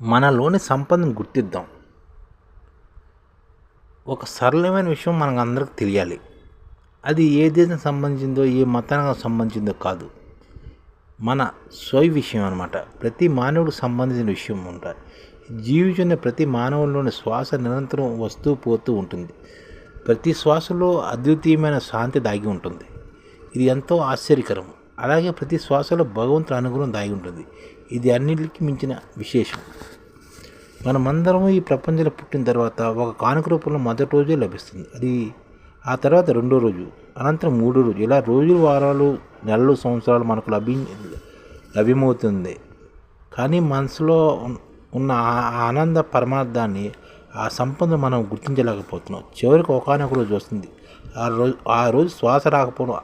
మనలోని సంపదను గుర్తిద్దాం. ఒక సరళమైన విషయం మనకు అందరికి తెలియాలి. అది ఏ దేశం సంబంధించిందో ఏ మతానికి సంబంధించిందో కాదు. మన స్వయ విషయం అనమాట ప్రతి మానవుడికి సంబంధించిన విషయం ఉంటాయి జీవించిన ప్రతి మానవుల్లోని శ్వాస నిరంతరం వస్తూ పోతూ ఉంటుంది. ప్రతి శ్వాసలో అద్వితీయమైన శాంతి దాగి ఉంటుంది. ఇది ఎంతో ఆశ్చర్యకరం. అలాగే ప్రతి శ్వాసలో భగవంతుడు అనుగుణం దాగి ఉంటుంది. ఇది అన్నిటికీ మించిన విశేషం. మనమందరం ఈ ప్రపంచంలో పుట్టిన తర్వాత ఒక కానుక రూపంలో మొదటి రోజే లభిస్తుంది. అది ఆ తర్వాత రెండో రోజు అనంతరం మూడో రోజు. ఇలా రోజులు వారాలు నెలలు సంవత్సరాలు మనకు లభి లభ్యమవుతుంది. కానీ మనసులో ఉన్న ఆ ఆనంద పరమార్థాన్ని ఆ సంపద మనం గుర్తించలేకపోతున్నాం. చివరికి ఒకనొక రోజు వస్తుంది. ఆ రోజు ఆ రోజు శ్వాస రాకపోవడం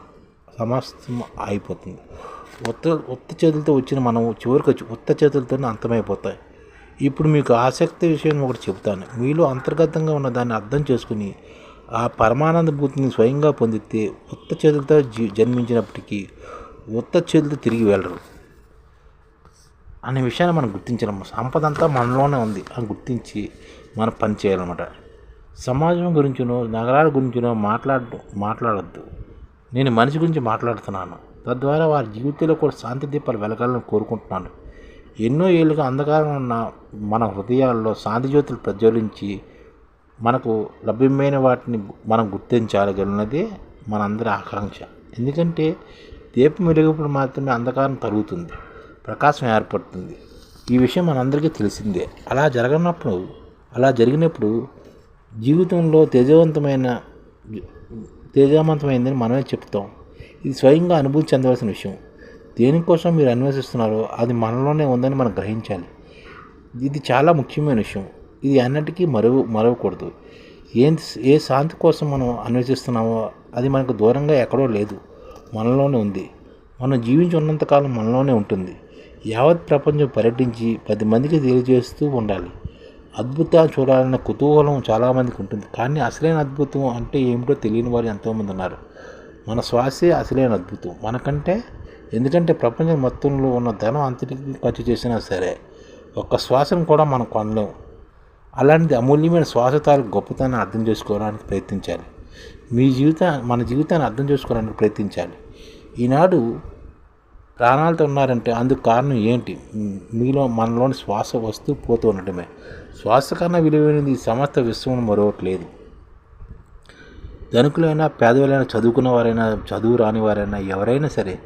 సమస్తం అయిపోతుంది. ఉత్త ఉత్త చేతులతో వచ్చిన మనం చివరికి వచ్చి ఉత్త చేతులతోనే అంతమైపోతాయి. ఇప్పుడు మీకు ఆసక్తి విషయం ఒకటి చెబుతాను. మీలో అంతర్గతంగా ఉన్న దాన్ని అర్థం చేసుకుని ఆ పరమానందభూతిని స్వయంగా పొందితే ఉత్త చేతులతో జీ జన్మించినప్పటికీ ఉత్త చేతులతో తిరిగి వెళ్ళరు. అనే విషయాన్ని మనం గుర్తించడం సంపద అంతా మనలోనే ఉంది. అని గుర్తించి మనం పని చేయాలన్నమాట. సమాజం గురించినో నగరాల గురించినో మాట్లాడ మాట్లాడద్దు. నేను మనిషి గురించి మాట్లాడుతున్నాను. తద్వారా వారి జీవితంలో కూడా శాంతి దీపాలు వెలగాలని కోరుకుంటున్నాను. ఎన్నో ఏళ్ళుగా అంధకారం ఉన్న మన హృదయాల్లో శాంతి జ్యోతులు ప్రజ్వలించి మనకు లభ్యమైన వాటిని మనం గుర్తించాలన్నదే మనందరి ఆకాంక్ష. ఎందుకంటే దీపం వెలిగినప్పుడు మాత్రమే అంధకారం తరుగుతుంది ప్రకాశం ఏర్పడుతుంది. ఈ విషయం మనందరికీ తెలిసిందే. అలా జరగనప్పుడు అలా జరిగినప్పుడు జీవితంలో తేజవంతమైన తేజవంతమైందని మనమే చెప్తాం. ఇది స్వయంగా అనుభూతి చెందవలసిన విషయం. దేనికోసం మీరు అన్వేషిస్తున్నారో అది మనలోనే ఉందని మనం గ్రహించాలి. ఇది చాలా ముఖ్యమైన విషయం. ఇది అన్నిటికీ మరువు మరవకూడదు. ఏం ఏ శాంతి కోసం మనం అన్వేషిస్తున్నామో అది మనకు దూరంగా ఎక్కడో లేదు. మనలోనే ఉంది. మనం జీవించి ఉన్నంతకాలం మనలోనే ఉంటుంది. యావత్ ప్రపంచం పర్యటించి పది మందికి తెలియజేస్తూ ఉండాలి. అద్భుతాలు చూడాలన్న కుతూహలం చాలామందికి ఉంటుంది. కానీ అసలైన అద్భుతం అంటే ఏమిటో తెలియని వారు ఎంతోమంది ఉన్నారు. మన శ్వాసే అసలైన అద్భుతం. మనకంటే ఎందుకంటే ప్రపంచం మొత్తంలో ఉన్న ధనం అంతటికి ఖర్చు చేసినా సరే ఒక్క శ్వాసను కూడా మనం కొనలేము అలాంటిది అమూల్యమైన శ్వాస తాలూకు గొప్పతనాన్ని అర్థం చేసుకోవడానికి ప్రయత్నించాలి. మీ జీవిత మన జీవితాన్ని అర్థం చేసుకోవడానికి ప్రయత్నించాలి. ఈనాడు ప్రాణాలతో ఉన్నారంటే అందుకు కారణం ఏంటి? మీలో మనలోని శ్వాస వస్తూ పోతూ ఉండటమే. శ్వాస కన్నా విలువైనది ఈ సమస్త విశ్వం మరొకట్లేదు. ధనుకులైనా పేదవాళ్ళైనా చదువుకున్న వారైనా చదువు రాని వారైనా ఎవరైనా సరే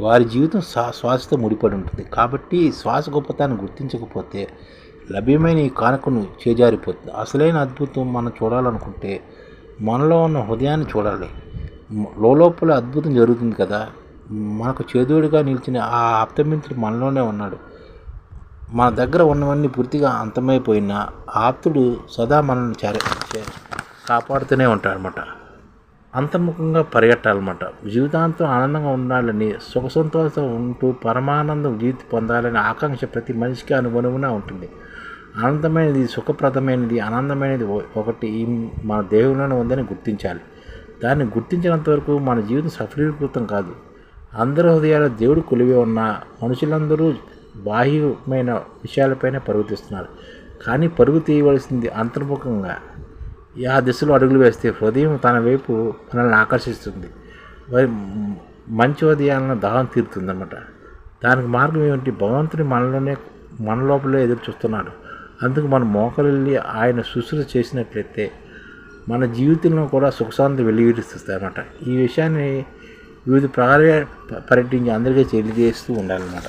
వారి జీవితం శ్వాసతో ముడిపడి ఉంటుంది. కాబట్టి శ్వాస గొప్పతనాన్ని గుర్తించకపోతే లభ్యమైన ఈ కానుకను చేజారిపోతుంది. అసలైన అద్భుతం మనం చూడాలనుకుంటే మనలో ఉన్న హృదయాన్ని చూడాలి. లోపల అద్భుతం జరుగుతుంది కదా. మనకు చేదోడుగా నిలిచిన ఆ ఆప్తమిత్రుడు మనలోనే ఉన్నాడు. మన దగ్గర ఉన్నవన్నీ పూర్తిగా అంతమైపోయిన ఆప్తుడు సదా మనల్ని చర కాపాడుతూనే ఉంటాడనమాట అంతర్ముఖంగా పరిగెట్టాలన్నమాట. జీవితాంతం ఆనందంగా ఉండాలని సుఖ సంతోషం ఉంటూ పరమానందం జీవితం పొందాలని ఆకాంక్ష ప్రతి మనిషికి అనుగుణంగా ఉంటుంది. ఆనందమైనది సుఖప్రదమైనది ఆనందమైనది ఒకటి మన దేవునిలోనే ఉందని గుర్తించాలి. దాన్ని గుర్తించినంత వరకు మన జీవితం సఫలీకృతం కాదు. అందరి హృదయాల్లో దేవుడు కొలివి ఉన్న మనుషులందరూ బాహ్యమైన విషయాలపైన పరుగుతిస్తున్నారు కానీ పరుగు తీయవలసింది అంతర్ముఖంగా ఆ దిశలో అడుగులు వేస్తే హృదయం తన వైపు మనల్ని ఆకర్షిస్తుంది. మంచి ఉదయాలను దాహం తీరుతుందన్నమాట. దానికి మార్గం ఏమిటి? భగవంతుని మనలోనే మన లోపలే ఎదురు చూస్తున్నాడు. అందుకు మన మోకలెళ్ళి ఆయన శుశ్రూష చేసినట్లయితే మన జీవితంలో కూడా సుఖశాంతి వెలువరిస్తాయి అన్నమాట ఈ విషయాన్ని వివిధ ప్రకారంగా పర్యటించి అందరికీ తెలియజేస్తూ ఉండాలన్నమాట.